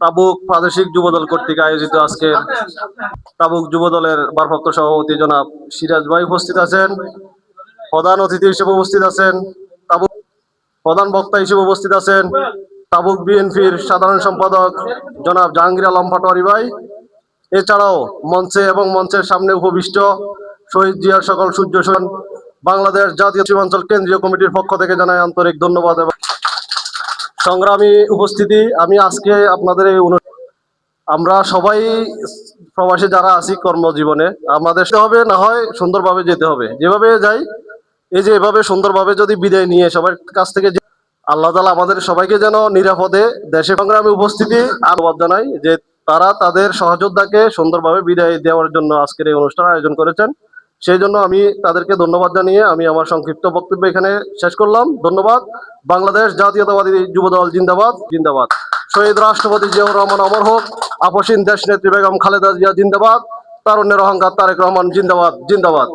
তাবুক প্রাদেশিক যুবদল কর্তৃক আয়োজিত আজকে তাবুক যুবদলের ভারপ্রাপ্ত সভাপতি জনাব সিরাজ ভাই উপস্থিত আছেন। প্রধান অতিথি হিসেবে উপস্থিত আছেন। তাবুক প্রধান বক্তা হিসেবে উপস্থিত আছেন তাবুক বিএনপির সাধারণ সম্পাদক জনাব জাহাঙ্গীর আলম পাটোয়ারি ভাই। এছাড়াও মঞ্চে এবং মঞ্চের সামনে উপবিষ্ট শহীদ জিয়ার সকল সূর্য বাংলাদেশ জাতীয় সীমাঞ্চল কেন্দ্রীয় কমিটির পক্ষ থেকে জানাই আন্তরিক ধন্যবাদ এবং সংগ্রামী উপস্থিতি, আমি আজকে আপনাদের এই আমরা সবাই প্রবাসী যারা আছি কর্মজীবনে, আমাদের হবে, না হয় সুন্দরভাবে যেতে হবে। যেভাবে যাই, এই যে এভাবে সুন্দরভাবে যদি বিদায় নিয়ে সবার কাছ থেকে আল্লাহ তালা আমাদের সবাইকে যেন নিরাপদে দেশে সংগ্রামে উপস্থিতি আহ্বান জানাই যে তারা তাদের সহযোদ্ধাকে সুন্দরভাবে বিদায় দেওয়ার জন্য আজকের এই অনুষ্ঠান আয়োজন করেছেন। সেই জন্য আমি তাদেরকে ধন্যবাদ জানিয়ে আমি আমার সংক্ষিপ্ত বক্তব্য এখানে শেষ করলাম। ধন্যবাদ। বাংলাদেশ জাতীয়তাবাদী যুবদল জিন্দাবাদ জিন্দাবাদ। শহীদ রাষ্ট্রপতি জিয়াউর রহমান অমর হোক, আপসীন দেশ নেত্রী বেগম খালেদা জিয়া জিন্দাবাদ, তারুণ্যের অহংকার তারেক রহমান জিন্দাবাদ জিন্দাবাদ।